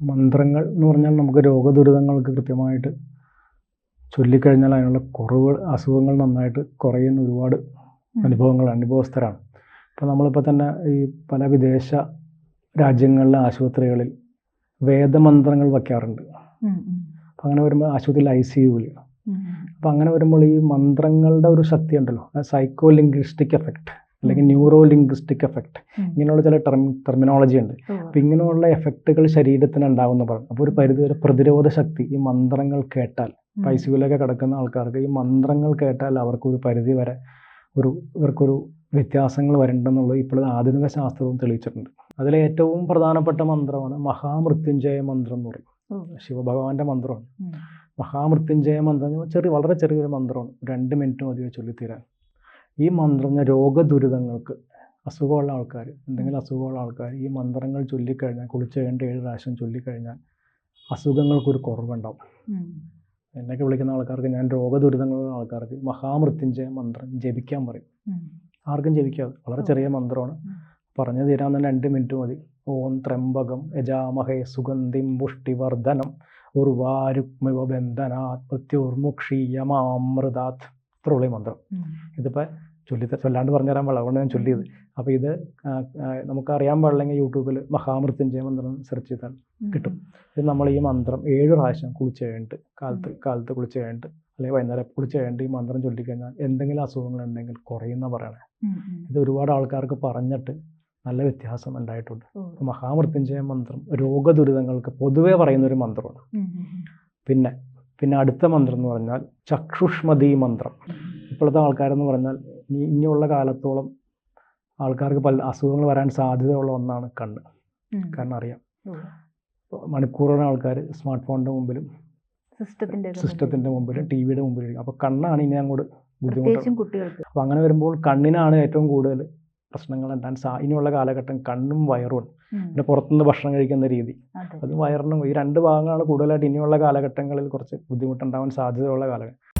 മന്ത്രങ്ങൾ എന്ന് പറഞ്ഞാൽ നമുക്ക് രോഗദുരിതങ്ങൾക്ക് കൃത്യമായിട്ട് ചൊല്ലിക്കഴിഞ്ഞാൽ അതിനുള്ള കുറവ് അസുഖങ്ങൾ നന്നായിട്ട് കുറയുന്ന ഒരുപാട് അനുഭവങ്ങൾ അനുഭവസ്ഥരാണ്. ഇപ്പോൾ നമ്മളിപ്പോൾ തന്നെ ഈ പല വിദേശ രാജ്യങ്ങളിലെ ആശുപത്രികളിൽ വേദമന്ത്രങ്ങൾ വയ്ക്കാറുണ്ട്. അപ്പം അങ്ങനെ വരുമ്പോൾ ആശുപത്രിയിൽ ഐ സി യുവിൽ അപ്പം അങ്ങനെ വരുമ്പോൾ ഈ മന്ത്രങ്ങളുടെ ഒരു ശക്തി ഉണ്ടല്ലോ സൈക്കോ ലിംഗ്വിസ്റ്റിക് എഫക്റ്റ് അല്ലെങ്കിൽ ന്യൂറോ ലിംഗ്വിസ്റ്റിക് എഫക്ട് ഇങ്ങനെയുള്ള ചില ടെർമി ടെർമിനോളജി ഉണ്ട്. അപ്പം ഇങ്ങനെയുള്ള എഫക്റ്റുകൾ ശരീരത്തിന് ഉണ്ടാകുന്ന പറഞ്ഞു അപ്പോൾ ഒരു പരിധിവരെ പ്രതിരോധ ശക്തി ഈ മന്ത്രങ്ങൾ കേട്ടാൽ പൈസയിലൊക്കെ കിടക്കുന്ന ആൾക്കാർക്ക് ഈ മന്ത്രങ്ങൾ കേട്ടാൽ അവർക്കൊരു പരിധി വരെ ഒരു ഇവർക്കൊരു വ്യത്യാസങ്ങൾ വരണ്ടെന്നുള്ളത് ഇപ്പോഴത്തെ ആധുനിക ശാസ്ത്രവും തെളിയിച്ചിട്ടുണ്ട്. അതിലെ ഏറ്റവും പ്രധാനപ്പെട്ട മന്ത്രമാണ് മഹാമൃത്യുഞ്ജയ മന്ത്രം എന്ന് പറയും. ശിവഭഗവാന്റെ മന്ത്രമാണ്. മഹാമൃത്യുഞ്ജയ മന്ത്രം ചെറിയ വളരെ ചെറിയൊരു മന്ത്രമാണ്. രണ്ട് മിനിറ്റ് മതി ചൊല്ലിത്തീരാൻ ഈ മന്ത്രം ഞാൻ രോഗദുരിതങ്ങൾക്ക് അസുഖമുള്ള ആൾക്കാർ എന്തെങ്കിലും അസുഖമുള്ള ആൾക്കാർ ഈ മന്ത്രങ്ങൾ ചൊല്ലിക്കഴിഞ്ഞാൽ കുളിച്ച് കഴിഞ്ഞിട്ട് ഏഴ് പ്രാവശ്യം ചൊല്ലിക്കഴിഞ്ഞാൽ അസുഖങ്ങൾക്കൊരു കുറവുണ്ടാവും. എന്നൊക്കെ വിളിക്കുന്ന ആൾക്കാർക്ക് ഞാൻ രോഗദുരിതങ്ങളുള്ള ആൾക്കാർക്ക് മഹാമൃത്യുഞ്ജയ മന്ത്രം ജപിക്കാൻ പറയും. ആർക്കും ജപിക്കാതെ. വളരെ ചെറിയ മന്ത്രമാണ്. പറഞ്ഞു തീരാൻ തന്നെ രണ്ട് മിനിറ്റ് മതി. ഓം ത്രംബകം യജാമഹേ സുഗന്ധിം പുഷ്ടിവർദ്ധനം ഉർവാരുക്മിവ ബന്ധനാത് മൃത്യുർമുക്ഷീയമാമൃതാത് ഇത്രയുള്ള മന്ത്രം. ഇതിപ്പോൾ ചൊല്ലി ചൊല്ലാണ്ട് പറഞ്ഞുതരാൻ പാടില്ല അതുകൊണ്ട് ഞാൻ ചൊല്ലിയത് അപ്പോൾ ഇത് നമുക്കറിയാൻ പാടില്ലെങ്കിൽ യൂട്യൂബിൽ മഹാമൃത്യുഞ്ജയ മന്ത്രം സെർച്ച് ചെയ്താൽ. കിട്ടും. ഇത് നമ്മൾ ഈ മന്ത്രം ഏഴ് പ്രാവശ്യം കുളിച്ച് കഴിഞ്ഞിട്ട് കാലത്ത് കാലത്ത് കുളിച്ച് കഴിഞ്ഞിട്ട് അല്ലെങ്കിൽ വൈകുന്നേരം കുളിച്ച് കഴിഞ്ഞിട്ട് ഈ മന്ത്രം ചൊല്ലിക്കഴിഞ്ഞാൽ എന്തെങ്കിലും അസുഖങ്ങളുണ്ടെങ്കിൽ കുറയുന്ന പറയണേ. ഇത് ഒരുപാട് ആൾക്കാർക്ക് പറഞ്ഞിട്ട് നല്ല വ്യത്യാസം ഉണ്ടായിട്ടുണ്ട്. മഹാമൃത്യുഞ്ജയ മന്ത്രം രോഗദുരിതങ്ങൾക്ക് പൊതുവേ പറയുന്ന ഒരു മന്ത്രമാണ്. പിന്നെ പിന്നെ അടുത്ത മന്ത്രം എന്ന് പറഞ്ഞാൽ ചക്ഷുഷ്മതി മന്ത്രം ഇപ്പോഴത്തെ ആൾക്കാരെന്ന് പറഞ്ഞാൽ ഇനിയുള്ള കാലത്തോളം ആൾക്കാർക്ക് പല അസുഖങ്ങൾ വരാൻ സാധ്യതയുള്ള ഒന്നാണ് കണ്ണ്. കാരണം അറിയാം. ഇപ്പോൾ ആൾക്കാർ സ്മാർട്ട് ഫോണിന്റെ മുമ്പിലും സിസ്റ്റത്തിന്റെ ഒക്കെ സിസ്റ്റത്തിന്റെ മുമ്പിലും ടി വിയുടെ മുമ്പിലും. അപ്പോൾ കണ്ണാണ് ഇനി അങ്ങോട്ട് ബുദ്ധിമുട്ട് അപ്പോൾ അങ്ങനെ വരുമ്പോൾ കണ്ണിനാണ് ഏറ്റവും കൂടുതൽ പ്രശ്നങ്ങൾ ഉണ്ടാകാൻ സാ ഇനിയുള്ള കാലഘട്ടം കണ്ണും വയറും പിന്നെ പുറത്തുനിന്ന് ഭക്ഷണം കഴിക്കുന്ന രീതി. അത് വയറിനും ഈ രണ്ട് ഭാഗങ്ങളാണ് കൂടുതലായിട്ട് ഇനിയുള്ള കാലഘട്ടങ്ങളിൽ കുറച്ച് ബുദ്ധിമുട്ടുണ്ടാവാൻ സാധ്യതയുള്ള കാലഘട്ടം.